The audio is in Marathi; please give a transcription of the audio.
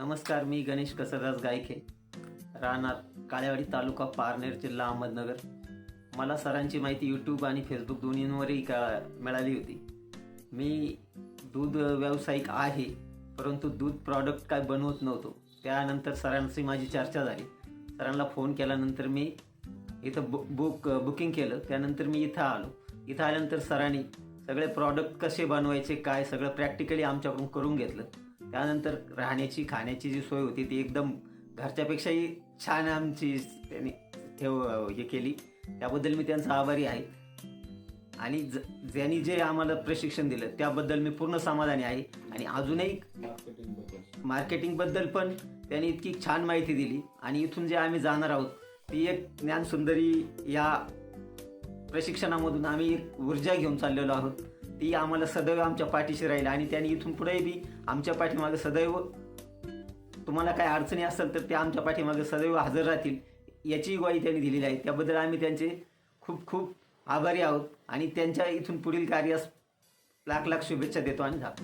नमस्कार मी गणेश कसरदास गायके राहणार काळेवाडी तालुका पारनेर जिल्हा अहमदनगर. मला सरांची माहिती यूट्यूब आणि फेसबुक दोन्हींवरही का मिळाली होती. मी दूध व्यावसायिक आहे परंतु दूध प्रॉडक्ट काय बनवत नव्हतो. त्यानंतर सरांशी माझी चर्चा झाली. सरांना फोन केल्यानंतर मी इथं बु बुक बुकिंग केलं. त्यानंतर मी इथं आलो. इथं आल्यानंतर सरांनी सगळे प्रॉडक्ट कसे बनवायचे काय सगळं प्रॅक्टिकली आमच्याकडून करून घेतलं. त्यानंतर राहण्याची खाण्याची जी सोय होती ती एकदम घरच्यापेक्षाही छान आमची त्यांनी ठेव हे केली. त्याबद्दल मी त्यांचा आभारी आहे. आणि ज ज्यांनी जे आम्हाला प्रशिक्षण दिलं त्याबद्दल मी पूर्ण समाधानी आहे. आणि अजूनही मार्केटिंगबद्दल पण त्यांनी इतकी छान माहिती दिली. आणि इथून जे आम्ही जाणार आहोत ती एक ज्ञानसुंदरी या प्रशिक्षणामधून आम्ही एक ऊर्जा घेऊन चाललेलो आहोत. ती आम्हाला सदैव आमच्या पाठीशी राहील आणि त्यांनी इथून पुढे बी आमच्या पाठीमागे सदैव तुम्हाला काय अडचणी असेल तर ते आमच्या पाठीमागे सदैव हजर राहतील याची ग्वाही त्यांनी दिलेली आहे. त्याबद्दल आम्ही त्यांचे खूप खूप आभारी आहोत आणि त्यांच्या इथून पुढील कार्यास लाख लाख शुभेच्छा देतो आणि जातो.